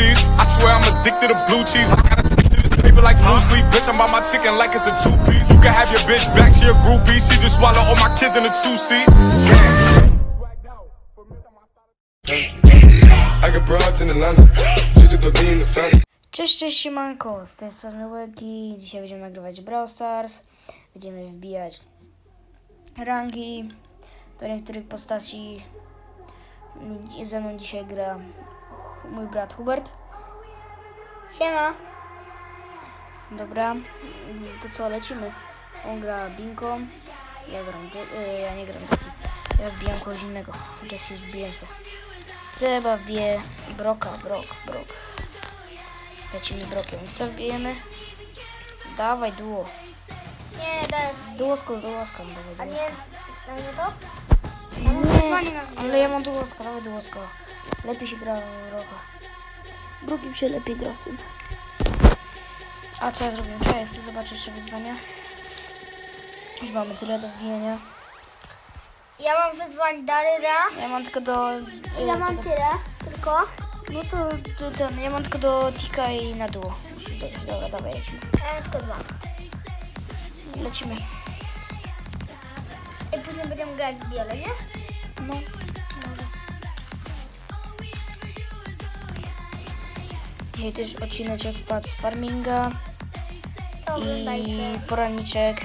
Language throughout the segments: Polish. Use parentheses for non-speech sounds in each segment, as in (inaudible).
cheese. I swear I'm addicted to blue cheese. I gotta to this paper like blue sleep. Bitch, I'm my chicken like it's a two piece. You can have your bitch back, groupie. She just all my kids in a two seat. I got in the family. Cześć, cześć, siemanko, z tej strony Łeki. Dzisiaj będziemy nagrywać Brawl Stars. Będziemy wbijać rangi do niektórych postaci. Ze mną dzisiaj gra mój brat Hubert. Siema. Dobra, to co, lecimy. On gra Binką, ja gram, y, ja nie gram Jessie. Ja wbijam kogoś innego. Jessie wbiję se. Seba wbije Broka, Brok, Brok. Lecimy Brokiem. Co wbijemy? Dawaj duo. Nie, dajesz. Duosko, duosko, A dawaj nie, duosko. a nie to? Nie, ale ja mam dawaj. Lepiej się gra w Broka. Brokiem się lepiej gra w tym. A co ja zrobiłem? Czekaj, chcę zobaczyć jeszcze wyzwania. Już mamy tyle do wbijania. Ja mam wyzwań Daryra. Ja mam tylko do... Ja e, mam tego- tyle, tylko. No to, to ten, ja mam tylko do Tika i na duo. Dobra, dawaj, lecimy. Ja mam tylko dwa. Lecimy. I później będziemy grać w biele, nie? No, Dzisiaj też odcineczek wpadł z farminga i poranniczek.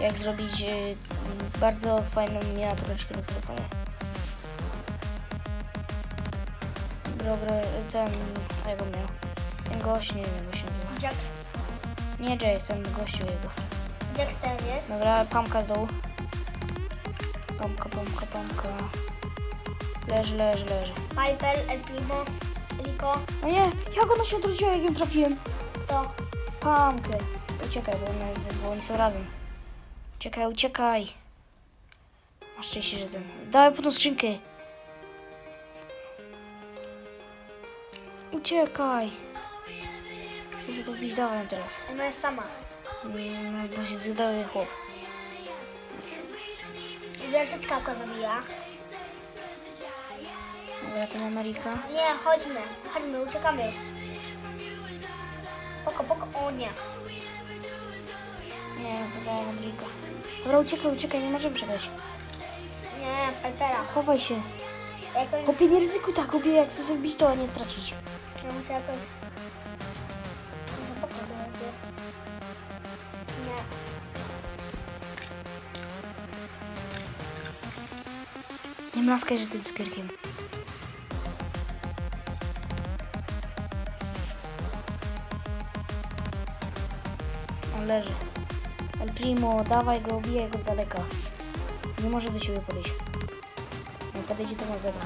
Jak zrobić e, bardzo fajną miniatureczkę na telefonie. Dobra, ten, on miał? Ten gość, nie wiem jak się nazywa. Jack, Nie Jay, ten gościu jego. Jackson jest. Dobra, pamka z dołu. Pamka, pamka, pamka. Leży, leży, leży. Piper, El Primo, No nie, jak ona się odwróciła, jak ją trafiłem? To. Pamkę. Uciekaj, bo ona jest, bo oni są razem. Uciekaj, uciekaj. Masz szczęście, że ten. Dawaj po tą skrzynkę. Uciekaj. Chcę sobie to wbić, dawaj teraz. Ona jest sama. No, bo się zdały chłop. I jeszcze czkawka zabija. Dobra, to. Nie, chodźmy. Chodźmy, uciekamy. Poko, poko. O nie. Nie, zadałem Rodrigo. Dobra, uciekaj, uciekaj, nie możemy przegrać. Nie, Pipera. Chowaj się. Jakoś... Chłopie, nie ryzykuj tak, chłopie, jak chcesz bić, to nie stracić. Ja muszę jakoś... Poko. Nie. Nie mlaskaj, że tym cukierkiem. Leży. El Primo, dawaj go, bijaj go z daleka. Nie może do siebie podejść. Nie podejdzie do Mazera.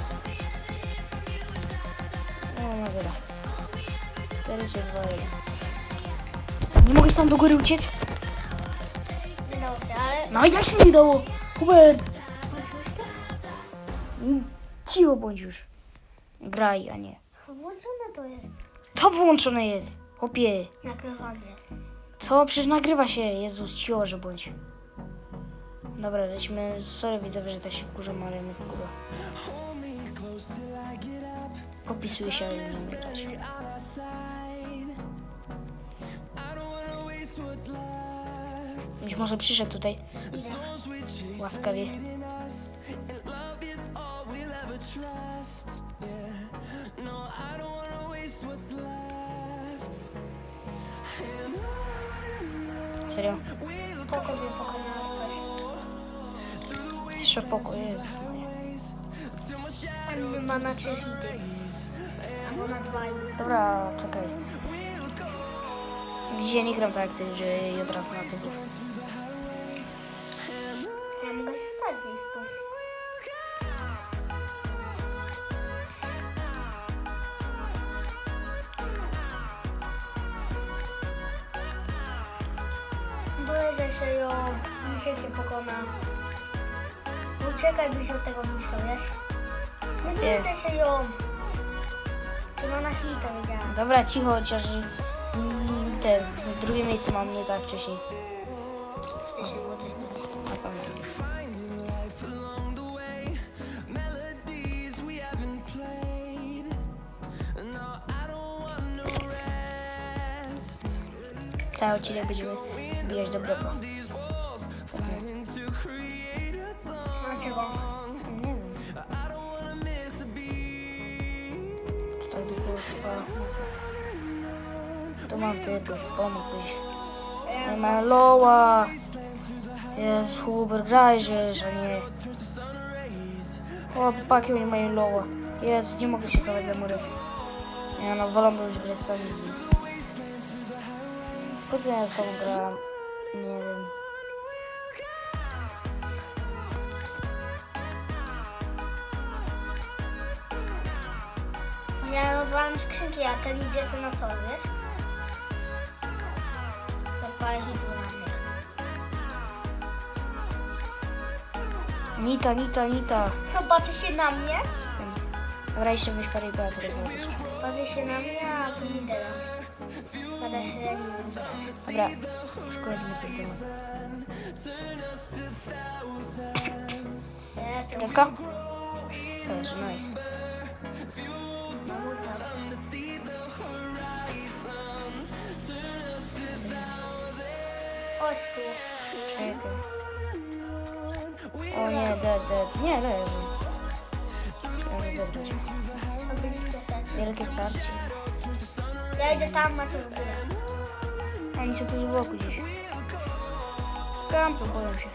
No, Mazera. 4 3 2 1. Nie mogłeś tam do góry uciec? Nie dało się, ale... No i jak się nie dało? Hubert! To? Mm, Cicho bądź już. Graj, a nie. Włączone to jest. To włączone jest. Chłopie. Nagrywanie jest. Co? Przecież nagrywa się. Jezus, że bądź. Dobra, lecimy. Sorry widzowie, że tak się wkurzam, ale mnie wkurza. Popisuje się, ale nie umie grać. Być może przyszedł tutaj. Łaskawie. Serio? Poko mnie pokonał coś. Jeszcze pokój jest. On ma na trzy hity. Albo na dwa. Dobra, czekaj. Dzisiaj nie gram tak jak ty, że i od razu na to. Boję, że się ją dzisiaj się pokona. Uciekaj byś od tego blisko, wiesz? Nie boję, że się ją. Czy ma na hita, wiedziałam. Dobra, cicho, chociaż mm, te drugie miejsce mam nie tak. Wcześniej cały odcinek będziemy bijać do Bropo. Dlaczego? Nie wiem. Tutaj by było chyba. Tu mam typów, pomógłbyś. Nie ma Loła. Jest Huber, grajesz, a nie... Chłopaki oni mają Loła. Jezu, nie mogę się za murem. Ja no, wolę już grać sami z nim. Po co ja z tobą grałem? Nie wiem. Ja rozwalam skrzynki, a ten idzie sobie na sol, wiesz? Na mnie. Nita, Nita, Nita. No patrzy się na mnie, Dobra, jeszcze weź parę teraz zobaczysz. patrzy się na mnie, a później dela. Gada się, nie. Dobra, temat. Ja jestem Kreska? Też, nice. Chodź tu. Czekaj. O nie, dead, dead. Nie, leży. Leży, dead, dead. Wielkie starcie. Ja idę tam, a ty w górę. Oni są tu z boku gdzieś. Kampią, boją się.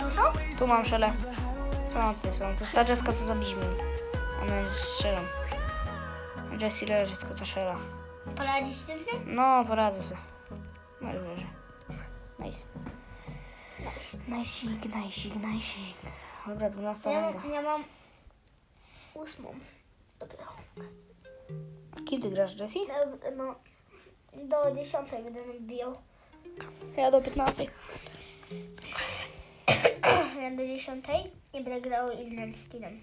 No co? Tu mam szele. Co mam ty są? To jest ta Jessica, co zabiliśmy. Ona jest strzelą. Jessie leży, tylko ta szela. Poradzisz się? No, poradzę sobie. No już leży. Nice. Najsik, najsik, najsik. Dobra, 12 Ja, ranga. ja mam ósmą. Dopiero. Kim ty grasz, Jessie? No, no, do dziesiątej będę bijał. Ja do 15. (coughs) Ja do dziesiątej i będę grał innym skinem.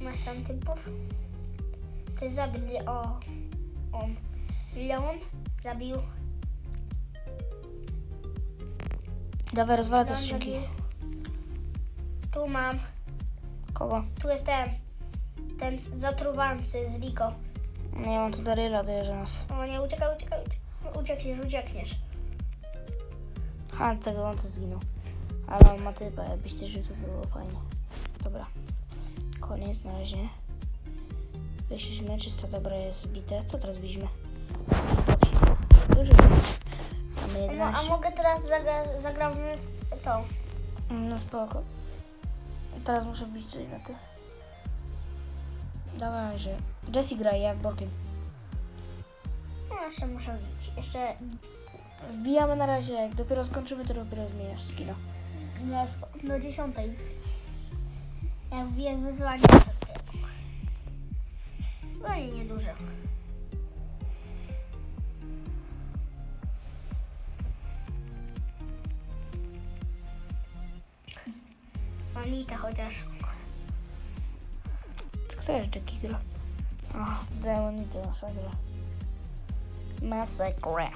Masz tam typów? Ty zabili o on. Leon zabił. Dawaj, rozwalę te skrzynki. Tu mam. Kogo? Tu jest ten. Ten zatruwający z Liko. Nie mam tu Daryla, dojeżdża nas. O nie, uciekaj, uciekaj, uciekaj. Uciekniesz, uciekniesz. Ha, tego on to zginął. Ale on ma typa, jakbyś ty żył, to było fajnie. Dobra. Koniec na razie. Wyszliśmy, czysta dobra jest bite. Co teraz biliśmy? No, a 11. mogę teraz zagra zagramy w tą. No spoko. Teraz muszę wbić coś na ty. Dawaj, że... Jessie gra, ja bokiem. No, jeszcze muszę bić. Jeszcze Wbijamy na razie, jak dopiero skończymy, to dopiero zmieniasz skina. do, do dziesiątej. Jak wbiję wyzwanie, to dopiero. No i nieduże. Anita chociaż. Co kto jest Jackie gra? Ach, demonity, masakra. Masakra.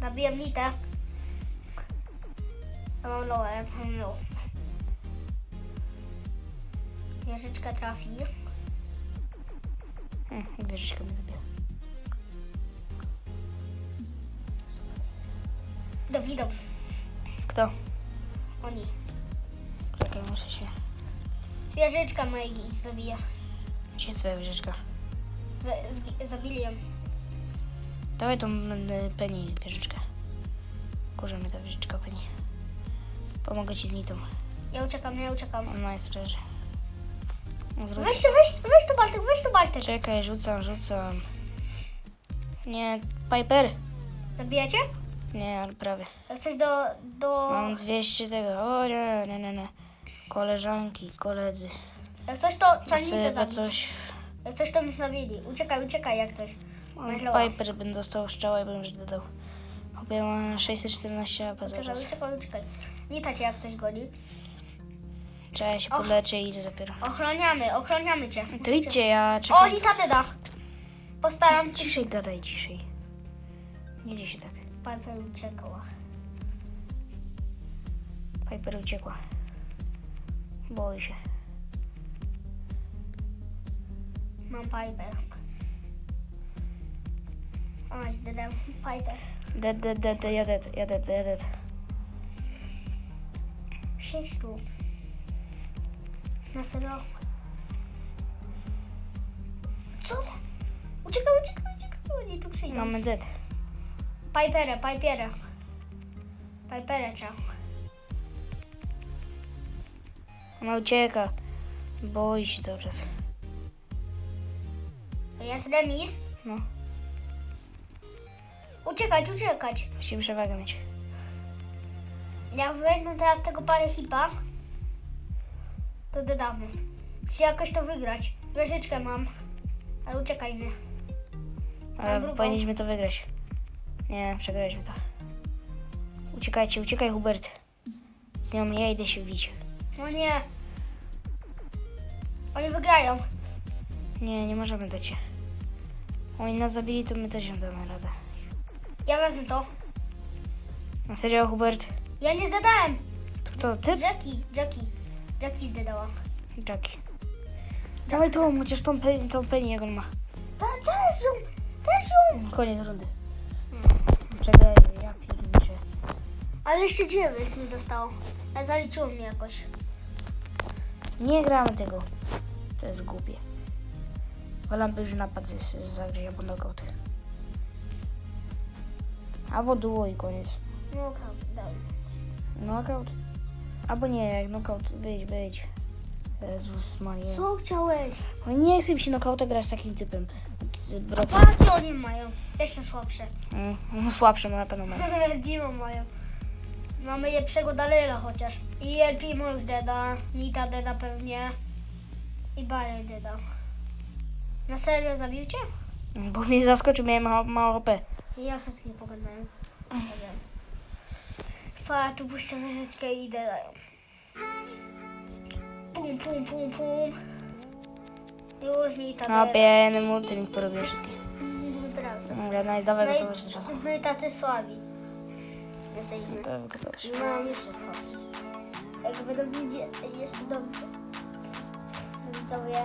Nabiję nitę. Ja mam low, ja mam low. Wieżyczka trafi. Hmm, wieżyczka mnie zabija. Dawidów. Kto? Oni. Czekaj, muszę się... Wieżyczka mojej zabija. Gdzie jest twoja wieżyczka? Z, z, zabili ją. Dawaj tą y, Penny wieżyczkę. Kurze mnie ta wieżyczka Penny. Pomogę ci z nitą. Ja uciekam, ja uciekam. Ona jest leży. No. Weź, weź, weź tu Bartek, weź tu Bartek. Czekaj, rzucam, rzucam. Nie, Piper? Zabijacie? Nie, ale prawie. Coś do, do... Mam 200 tego. O nie, nie, nie, nie. Koleżanki, koledzy. Jak coś to Sypa zabić. coś. Jak coś to mi zabili. Uciekaj, uciekaj jak coś. Mam. Piper, bym dostał strzała i bym już dodał. Chyba mam 614 AP Uciekaj, zaraz. uciekaj, uciekaj. Nita cię jak coś goni. Trzeba się Och. i idę dopiero. Ochroniamy, ochroniamy cię. To idźcie, ja O, czekam. Nita teda. Postaram Ciszej gadaj, ciszej. Nie dzieje się tak. Piper uciekła. Piper uciekła. Boi się. Mam Piper. Oj, zdedam Piper. Dead, dead, dead, ja dead, ja dead, ja dead. Siedź tu. Na serio. Co? Uciekaj, uciekaj, uciekaj. Oni tu przyjdą. Mamy dead. Piperę, Piperę. Piperę trzeba. Ona ucieka. Boi się cały czas. Jest remis. No, Uciekać, uciekać. musi przewagę mieć. Jak weźmę teraz tego parę hipa, to dodamy. Chcę jakoś to wygrać. Wieżyczkę mam. Ale uciekajmy. Ale powinniśmy to wygrać. Nie, przegraliśmy to. Uciekajcie, uciekaj Hubert. Z nią ja idę się bić. No nie. Oni wygrają. Nie, nie możemy dać się. Oni nas zabili, to my też im damy radę. Ja wezmę to. Na serio, Hubert? Ja nie zadałem. To kto? Ty? Jackie, Jackie. Jackie zdedała. Jackie. Dawaj tą, chociaż tą, pe- tą penny, jak on ma. Ta, też ją, też ją. Koniec rundy. Czekaj, ja pierniczę. Ale jeszcze dziewięć mi dostało. Ja zaliczyło mi jakoś. Nie gramy tego. To jest głupie. Wolam by już napad zagrać albo knockout. Albo duo i koniec. No dałem. Knockout? Albo nie, jak knockout, wyjdź, wyjdź. Jezus Maria. Co chciałeś? No nie chcę mi się knockouta grać z takim typem. Z Brock. Paki oni mają. Jeszcze słabsze. Mm, no słabsze, no na pewno mają. (laughs) Dimo mają. Mamy lepszego Dalela chociaż. I LP już deda. Nita deda pewnie. I Barry deda. Na serio zabił cię? Bo mnie zaskoczył, miałem mało, mało HP. I ja wszystkich pogadałem. Pa, tu puszczę wieżyczkę i dedają. Pum, pum, pum, pum. Już Nita No, deda. jeden multimik porobię wszystkie. Prawda. Dobra, no i dawaj No gotowość do czasu. no i tacy słabi. Jesteśmy. To gotowość. I mam jeszcze słabi. Jak będą widzieć, jeszcze dobrze. Widzowie.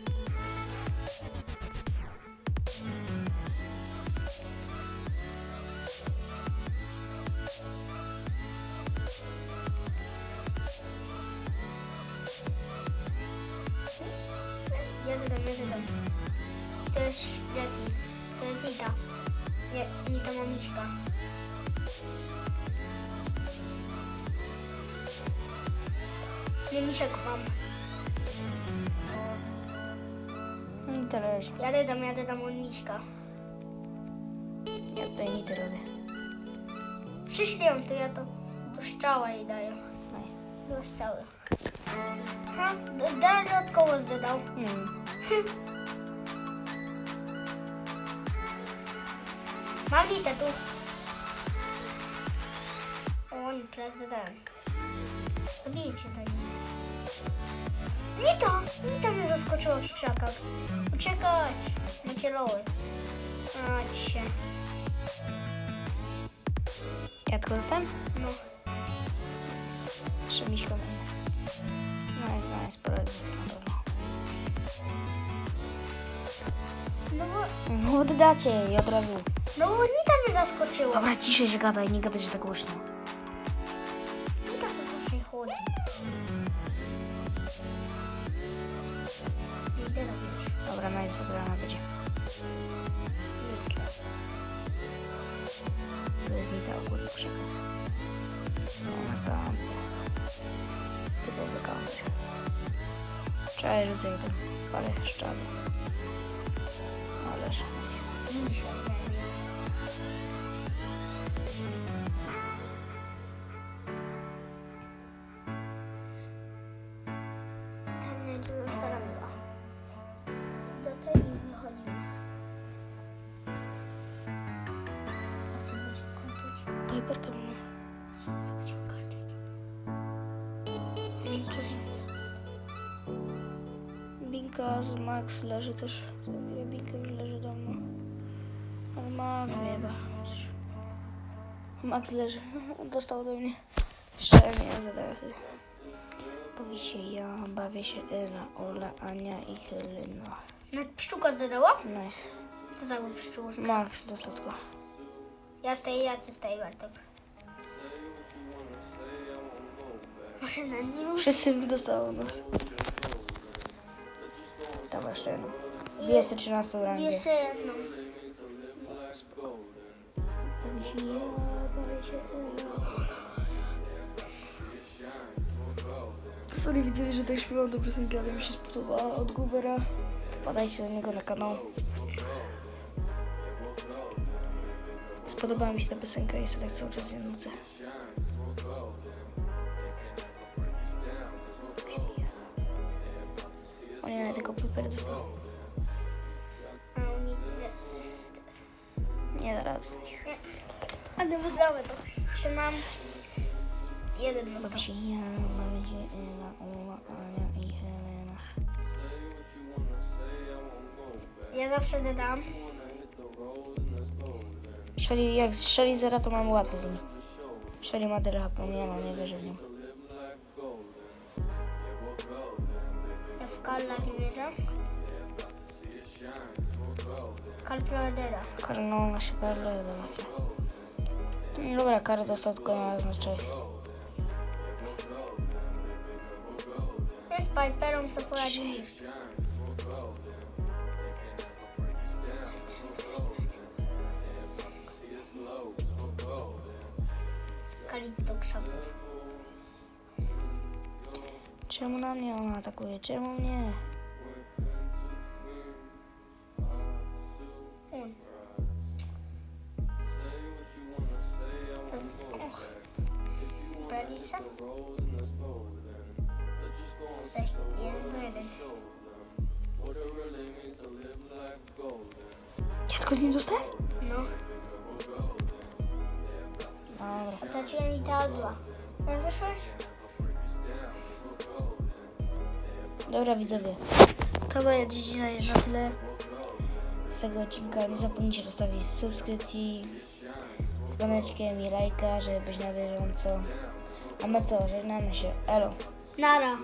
Nie, Nita ma miśka. Nie, misiek mam. No i teraz Jadę tam, jadę tam miśka. ja tutaj nity robię. Przyślę to ja to do szczała jej daję. Nice. Do szczały. Ha, dalej od koło zdedał. Nie (laughs) Nitę tu. O, oni teraz zdedałem. Zabijcie tak. Nita! Nita mnie zaskoczyła w krzakach. Uciekać! Macie loły. A, cię. Ja tylko dostałem? No. Trzy mam. Nice, nice, poradzę sobie na pewno. No bo, No oddacie i od razu. no bo Nita mnie zaskoczyła. Dobra, ciszej się gadaj, nie gadaj się tak głośno. Nita to dzisiaj chodzi. Idę robić. Dobra, nice, wygrana będzie. Tu jest nita ogólnie krzaka. No, na tam. Typowy counter. Rzucę jeden. Parę szczadów. Ależ, Binka z Max leży też. Za chwilę Binka już leży dawno. Ale Max chyba coś. Max leży. (laughs) Dostał ode mnie. Szczelnie zadaję wtedy. Bawi się ja, bawię się Ela, Ola, Ania i Helena. Na pszczółka zdedała? Nice. To za pszczółka. Max dostał tylko. Ja staję, ja ty staję, Bartek. Może na nim? Wszyscy dostało nas. Dawaj jeszcze jedną. Bije sobie 13 rangę. Jeszcze jedną. Sorry widzę, że tak śpiewam do piosenki, ale mi się spodobała od Gubera. Wpadajcie do niego na kanał. Spodobała mi się ta piosenka i sobie tak cały czas ją nucę. O nie, tylko Piper dostał. Nie da rady. Ale wygramy to. Jeszcze nam jeden został. Bawi się ja, zawsze dodam. Shelly, jak Shelly zera, to mamy łatwo z nimi. Shelly ma tyle HP, no, nie wierzę w nią. Ja w Karla nie wierzę. Karl Prodera. Karol, no się Karol, dobra. No Dobra, Karol dostał tylko na znaczenie. Ja z Piperą co poradzili. Kalic do krzaków. Czemu na mnie ona atakuje? Czemu mnie? To. Bralica? Sześć, jeden jeden. Ja tylko z nim dostałem? No, Dobra. straciłem i ta odła. No wyszłeś? Dobra widzowie. To będzie dzisiaj na tyle z tego odcinka. Nie zapomnijcie zostawić subskrypcji z i lajka, żeby być na bieżąco. A my co? Żegnamy się. Elo. Nara.